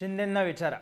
शिंदेंना विचारा.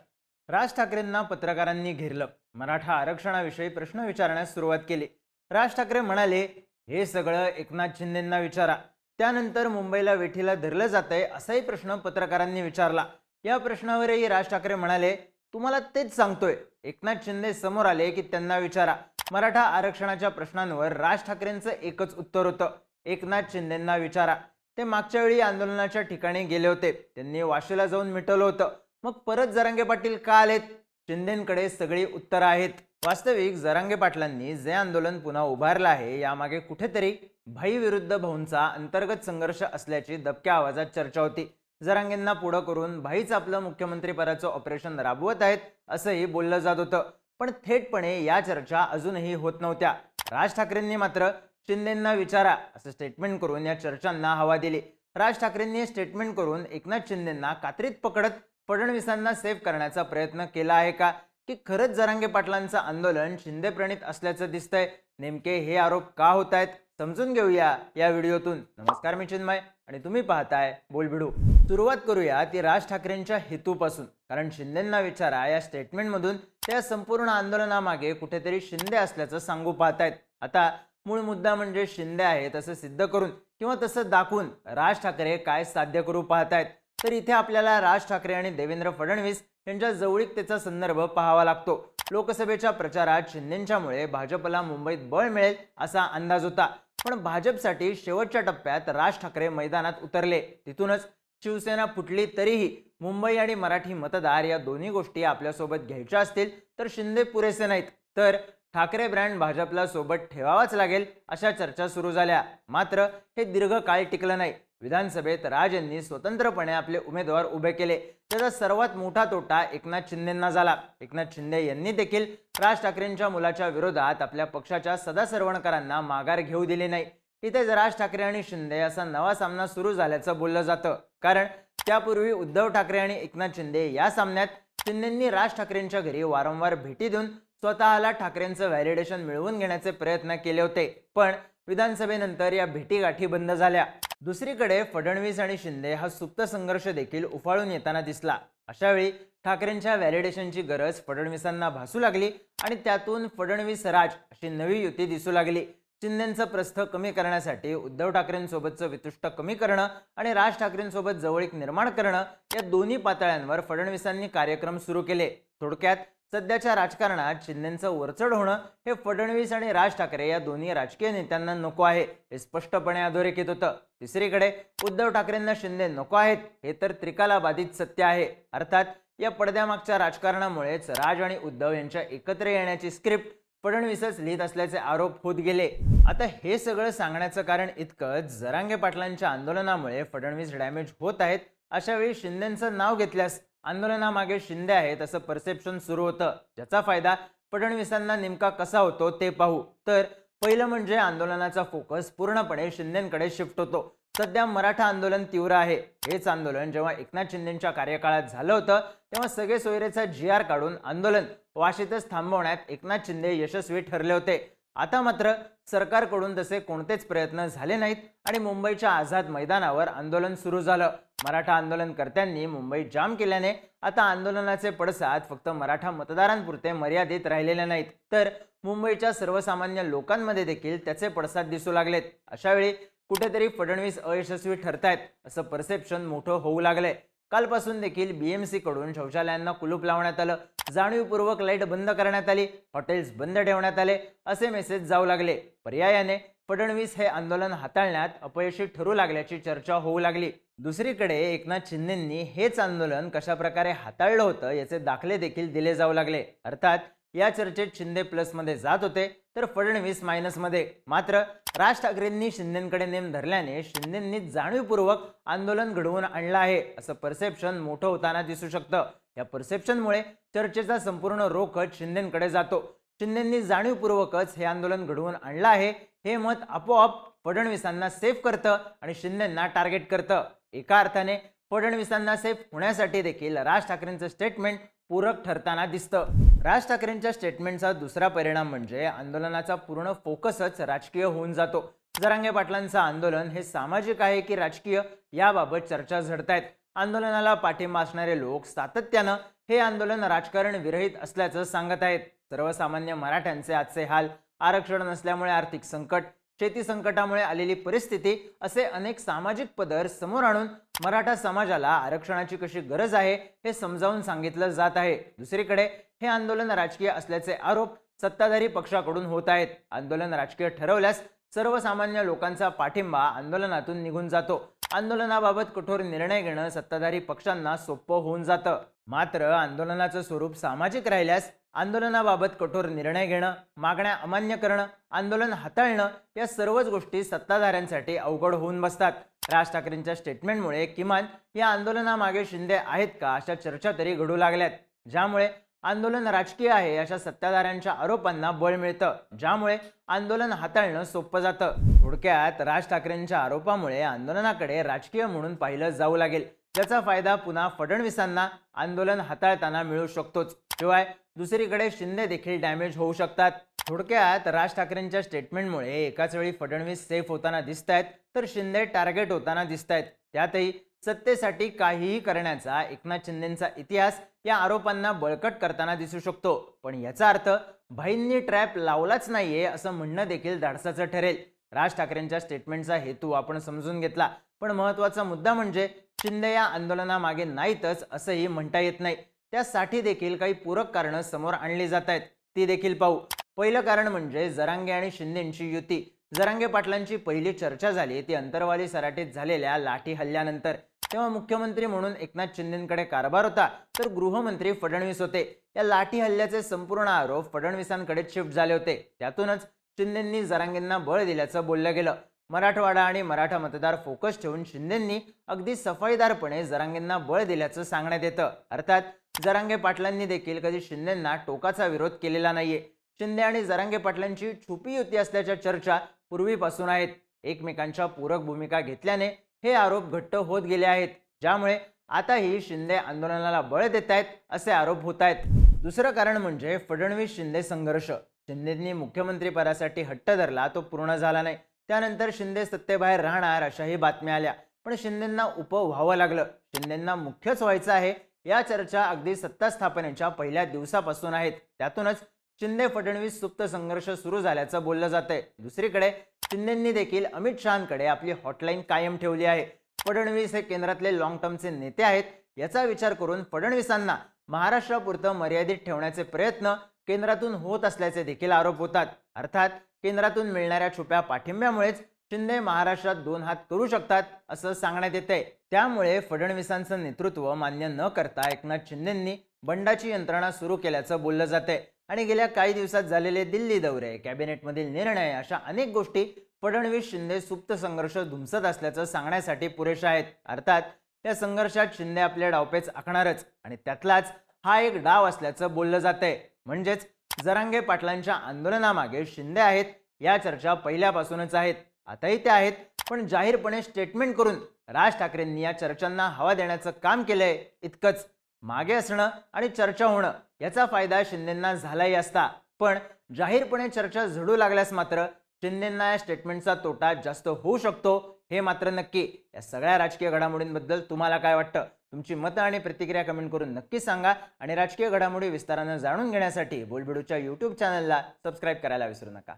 राज ठाकरेंना पत्रकारांनी घेरलं. मराठा आरक्षणाविषयी प्रश्न विचारण्यास सुरुवात केली. राज ठाकरे म्हणाले हे सगळं एकनाथ शिंदेंना विचारा. त्यानंतर मुंबईला वेठीला धरलं जातंय असाही प्रश्न पत्रकारांनी विचारला. या प्रश्नावरही राज ठाकरे म्हणाले तुम्हाला तेच सांगतोय. एकनाथ शिंदे समोर आले की त्यांना विचारा. मराठा आरक्षणाच्या प्रश्नांवर राज ठाकरेंचं एकच उत्तर होतं. एकनाथ शिंदेंना विचारा. ते मागच्या वेळी आंदोलनाच्या ठिकाणी गेले होते. त्यांनी वाशीला जाऊन मिटवलं होतं. मग परत जरांगे पाटील का आलेत? शिंदेकडे सगळी उत्तरं आहेत. वास्तविक जरांगे पाटलांनी जे आंदोलन पुन्हा उभारलं आहे यामागे कुठेतरी भाई विरुद्ध भाऊंचा अंतर्गत संघर्ष असल्याची दबक्या आवाजात चर्चा होती. जरांगेंना पुढं करून भाईच आपलं मुख्यमंत्रीपदाचं ऑपरेशन राबवत आहेत असंही बोललं जात होतं. पण थेटपणे या चर्चा अजूनही होत नव्हत्या. राज ठाकरेंनी मात्र शिंदेंना विचारा असं स्टेटमेंट करून या चर्चांना हवा दिली. राज ठाकरेंनी स्टेटमेंट करून एकनाथ शिंदेंना कात्रीत पकडत फडणवीसांना सेव्ह करण्याचा प्रयत्न केला आहे का? की खरंच जरांगे पाटलांचं आंदोलन शिंदे प्रणित असल्याचं दिसतंय? नेमके हे आरोप का होत आहेत समजून घेऊया या व्हिडिओतून. नमस्कार मी चिन्मय आणि तुम्ही पाहताय बोलबिडू. सुरुवात करूया ती राज ठाकरेंच्या हेतूपासून. कारण शिंदेंना विचारा या स्टेटमेंटमधून त्या संपूर्ण आंदोलनामागे कुठेतरी शिंदे असल्याचं सांगू पाहतायत. आता मूळ मुद्दा म्हणजे शिंदे आहे तसं सिद्ध करून किंवा तसं दाखवून राज ठाकरे काय साध्य करू पाहतायत? तर इथे आपल्याला राज ठाकरे आणि देवेंद्र फडणवीस यांच्या जवळीकतेचा संदर्भ पाहावा लागतो. लोकसभेच्या प्रचारात शिंदेच्यामुळे भाजपला मुंबईत बळ मिळेल असा अंदाज होता. पण भाजपसाठी शेवटच्या टप्प्यात राज ठाकरे मैदानात उतरले. तिथूनच शिवसेना फुटली तरीही मुंबई आणि मराठी मतदार या दोन्ही गोष्टी आपल्यासोबत घ्यायच्या असतील तर शिंदे पुरेसे नाहीत. तर ठाकरे ब्रँड भाजपला सोबत ठेवावाच लागेल अशा चर्चा सुरू झाल्या. मात्र हे दीर्घकाळ टिकलं नाही. विधानसभेत राज यांनी स्वतंत्रपणे आपले उमेदवार उभे केले. त्याचा सर्वात मोठा तोटा एकनाथ शिंदेंना झाला. एकनाथ शिंदे यांनी देखील राज ठाकरेंच्या मुलाच्या विरोधात आपल्या पक्षाच्या सदासर्वणकरांना माघार घेऊ दिली नाही. इथेच राज ठाकरे आणि शिंदे असा नवा सामना सुरू झाल्याचं बोललं जातं. कारण त्यापूर्वी उद्धव ठाकरे आणि एकनाथ शिंदे या सामन्यात शिंदेंनी राज ठाकरेंच्या घरी वारंवार भेटी देऊन स्वतःला ठाकरेंचं व्हॅलिडेशन मिळवून घेण्याचे प्रयत्न केले होते. पण विधानसभेनंतर या भेटीगाठी बंद झाल्या. दुसरीकडे फडणवीस आणि शिंदे हा सुप्त संघर्ष देखील उफाळून येताना दिसला. अशावेळी ठाकरेंच्या व्हॅलिडेशनची गरज फडणवीसांना भासू लागली आणि त्यातून फडणवीस राज अशी नवी युती दिसू लागली. शिंदेचं प्रस्थ कमी करण्यासाठी उद्धव ठाकरेंसोबतचं वितुष्ट कमी करणं आणि राज ठाकरेंसोबत जवळीक निर्माण करणं या दोन्ही पातळ्यांवर फडणवीसांनी कार्यक्रम सुरू केले. थोडक्यात सध्याच्या राजकारणात शिंदेचं वरचढ होणं हे फडणवीस आणि राज ठाकरे या दोन्ही राजकीय नेत्यांना नको आहे हे स्पष्टपणे अधोरेखित होतं. तिसरीकडे उद्धव ठाकरेंना शिंदे नको आहेत हे तर त्रिकाला बाधित सत्य आहे. अर्थात या पडद्यामागच्या राजकारणामुळेच राज आणि उद्धव यांच्या एकत्र येण्याची स्क्रिप्ट फडणवीसच लिहित असल्याचे आरोप होत गेले. आता हे सगळं सांगण्याचं कारण इतकंच जरांगे पाटलांच्या आंदोलनामुळे फडणवीस डॅमेज होत आहेत अशा वेळी शिंदेचं नाव घेतल्यास आंदोलनामागे शिंदे आहेत असं परसेप्शन सुरू होतं. ज्याचा फायदा फडणवीसांना नेमका कसा होतो ते पाहू. तर पहिलं म्हणजे आंदोलनाचा फोकस पूर्णपणे शिंदेकडे शिफ्ट होतो. सध्या मराठा आंदोलन तीव्र आहे. हेच आंदोलन जेव्हा एकनाथ शिंदेच्या कार्यकाळात झालं होतं तेव्हा सगळे सोयरेचा जी आर काढून आंदोलन वाशीतच थांबवण्यात एकनाथ शिंदे यशस्वी ठरले होते. आता मात्र सरकारकडून तसे कोणतेच प्रयत्न झाले नाहीत आणि मुंबईच्या आझाद मैदानावर आंदोलन सुरू झालं. मराठा आंदोलनकर्त्यांनी मुंबई जाम केल्याने आता आंदोलनाचे पडसाद फक्त मराठा मतदारांपुरते मर्यादित राहिलेले नाहीत. तर मुंबईच्या सर्वसामान्य लोकांमध्ये देखील त्याचे पडसाद दिसू लागलेत. अशावेळी कुठेतरी फडणवीस अयशस्वी ठरतायत असं परसेप्शन मोठं होऊ लागलंय. कालपासून देखील बीएमसी कडून शौचालयांना कुलूप लावण्यात आलं. जाणीवपूर्वक लाइट बंद करण्यात आली. हॉटेल्स बंद ठेवण्यात आले. असे मेसेज जाऊ लागले. पर्यायाने फडणवीस हे आंदोलन हाताळण्यात अपयशी ठरू लागल्याची चर्चा होऊ लागली. दुसरीकडे एकनाथ शिंदेंनी हेच आंदोलन कशा प्रकारे हाताळलं होतं याचे दाखले देखील दिले जाऊ लागले. अर्थात या चर्चेत शिंदे प्लसमध्ये जात होते तर फडणवीस मायनसमध्ये मात्र राज ठाकरेंनी शिंदेकडे नेम धरल्याने शिंदेंनी जाणीवपूर्वक आंदोलन घडवून आणलं आहे असं परसेप्शन मोठं होताना दिसू शकतं. या परसेप्शनमुळे चर्चेचा संपूर्ण रोखच शिंदेकडे जातो. शिंदेंनी जाणीवपूर्वकच हे आंदोलन घडवून आणलं आहे हे मत आपोआप फडणवीसांना सेफ करतं आणि शिंदेंना टार्गेट करतं. एका अर्थाने फडणवीसांना सेफ होण्यासाठी देखील राज ठाकरेंचं स्टेटमेंट पूरक ठरताना दिसतं. राज ठाकरेंच्या स्टेटमेंटचा दुसरा परिणाम म्हणजे आंदोलनाचा पूर्ण फोकसच राजकीय होऊन जातो. जरांगे पाटलांचं आंदोलन हे सामाजिक आहे की राजकीय याबाबत चर्चा झडतायत. आंदोलनाला पाठिंबा असणारे लोक सातत्यानं हे आंदोलन राजकारण विरहित असल्याचं सांगत आहेत सर्वसामान्य मराठ्यांचे आजचे हाल आरक्षण नसल्यामुळे आर्थिक संकट शेती संकटामुळे आलेली परिस्थिती असे अनेक सामाजिक पदर समोर आणून मराठा समाजाला आरक्षणाची कशी गरज आहे हे समजावून सांगितलं जात आहे. दुसरीकडे हे आंदोलन राजकीय असल्याचे आरोप सत्ताधारी पक्षाकडून होत आहेत. आंदोलन राजकीय ठरवल्यास सर्वसामान्य लोकांचा पाठिंबा आंदोलनातून निघून जातो. आंदोलनाबाबत कठोर निर्णय घेणं सत्ताधारी पक्षांना सोपं होऊन जातं. मात्र आंदोलनाचं स्वरूप सामाजिक राहिल्यास आंदोलनाबाबत कठोर निर्णय घेणं मागण्या अमान्य करणं आंदोलन हाताळणं या सर्वच गोष्टी सत्ताधाऱ्यांसाठी अवघड होऊन बसतात. राज ठाकरेंच्या स्टेटमेंटमुळे किमान या आंदोलनामागे शिंदे आहेत का अशा चर्चा तरी घडू लागल्यात. ज्यामुळे आंदोलन राजकीय आहे अशा सत्ताधाऱ्यांच्या आरोपांना बळ मिळतं. ज्यामुळे आंदोलन हाताळणं सोपं जातं. थोडक्यात राज ठाकरेंच्या आरोपामुळे आंदोलनाकडे राजकीय म्हणून पाहिलं जाऊ लागेल. ज्याचा फायदा पुन्हा फडणवीसांना आंदोलन हाताळताना मिळू शकतोच. शिवाय दुसरीकडे शिंदे देखील डॅमेज होऊ शकतात. थोडक्यात राज ठाकरेंच्या स्टेटमेंटमुळे एकाच वेळी फडणवीस सेफ होताना दिसत आहेत तर शिंदे टार्गेट होताना दिसत आहेत त्यातही सत्तेसाठी काहीही करण्याचा एकनाथ शिंदेचा इतिहास या आरोपांना बळकट करताना दिसू शकतो. पण याचा अर्थ भाईंनी ट्रॅप लावलाच नाहीये असं म्हणणं देखील धाडसाचं ठरेल. राज ठाकरेंच्या स्टेटमेंटचा हेतू आपण समजून घेतला. पण महत्त्वाचा मुद्दा म्हणजे शिंदे या आंदोलनामागे नाहीतच असंही म्हणता येत नाही. त्यासाठी देखील काही पूरक कारणं समोर आणली जात आहेत. ती देखील पाहू. पहिलं कारण म्हणजे जरांगे आणि शिंदेंची युती. जरांगे पाटलांची पहिली चर्चा झाली ती अंतरवाली सराटीत झालेल्या लाठी हल्ल्यानंतर. तेव्हा मुख्यमंत्री म्हणून एकनाथ शिंदेकडे कारभार होता तर गृहमंत्री फडणवीस होते. या लाठी हल्ल्याचे संपूर्ण आरोप फडणवीसांकडे शिफ्ट झाले होते. त्यातूनच शिंदेंनी जरांगेंना बळ दिल्याचं बोललं गेलं. मराठवाडा आणि मराठा मतदार फोकस ठेवून शिंदेंनी अगदी सफाईदारपणे जरांगेंना बळ दिल्याचं सांगण्यात येतं. अर्थात जरांगे पाटलांनी देखील कधी शिंदेंना टोकाचा विरोध केलेला नाहीये. शिंदे आणि जरांगे पाटलांची छुपी युती असल्याच्या चर्चा पूर्वीपासून आहेत. एकमेकांच्या पूरक भूमिका घेतल्याने हे आरोप घट्ट होत गेले आहेत. ज्यामुळे आताही शिंदे आंदोलनाला बळ देत आहेत असे आरोप होत आहेत. दुसरं कारण म्हणजे फडणवीस शिंदे संघर्ष. शिंदेंनी मुख्यमंत्रीपदासाठी हट्ट धरला तो पूर्ण झाला नाही. त्यानंतर शिंदे सत्तेबाहेर राहणार अशाही बातम्या आल्या. पण शिंदेंना उप व्हावं लागलं. शिंदेंना मुख्यच व्हायचं आहे. या चर्चा अगदी सत्ता स्थापनेच्या पहिल्या दिवसापासून आहेत. त्यातूनच शिंदे फडणवीस सुप्त संघर्ष सुरू झाल्याचं बोललं जातंय. दुसरीकडे शिंदेंनी देखील अमित शहाकडे आपली हॉटलाईन कायम ठेवली आहे. फडणवीस हे केंद्रातले लॉंग टर्मचे नेते आहेत. याचा विचार करून फडणवीसांना महाराष्ट्रापुरतं मर्यादित ठेवण्याचे प्रयत्न केंद्रातून होत असल्याचे देखील आरोप होतात. अर्थात केंद्रातून मिळणाऱ्या छुप्या पाठिंब्यामुळेच शिंदे महाराष्ट्रात दोन हात करू शकतात असं सांगण्यात येते त्यामुळे फडणवीसांचं नेतृत्व मान्य न करता एकनाथ शिंदेंनी बंडाची यंत्रणा सुरू केल्याचं बोललं जाते आणि गेल्या काही दिवसात झालेले दिल्ली दौरे कॅबिनेटमधील निर्णय अशा अनेक गोष्टी फडणवीस शिंदे सुप्त संघर्ष धुमसत असल्याचं सांगण्यासाठी पुरेशा आहेत. अर्थात त्या संघर्षात शिंदे आपले डावपेच आखणारच आणि त्यातलाच हा एक डाव असल्याचं बोललं जातंय. म्हणजेच जरांगे पाटलांच्या आंदोलनामागे शिंदे आहेत या चर्चा पहिल्यापासूनच आहेत. आताही त्या आहेत पण जाहीरपणे स्टेटमेंट करून राज ठाकरेंनी या चर्चांना हवा देण्याचं काम केलंय इतकंच. मागे असणं आणि चर्चा होणं याचा फायदा शिंदेंना झालाही असता. पण जाहीरपणे चर्चा झडू लागल्यास मात्र शिंदेंना या स्टेटमेंटचा तोटा जास्त होऊ शकतो हे मात्र नक्की. या सगळ्या राजकीय घडामोडींबद्दल तुम्हाला काय वाटतं? तुमची मतं आणि प्रतिक्रिया कमेंट करून नक्की सांगा आणि राजकीय घडामोडी विस्तारानं जाणून घेण्यासाठी बोलबिडूच्या यूट्यूब चॅनलला सबस्क्राईब करायला विसरू नका.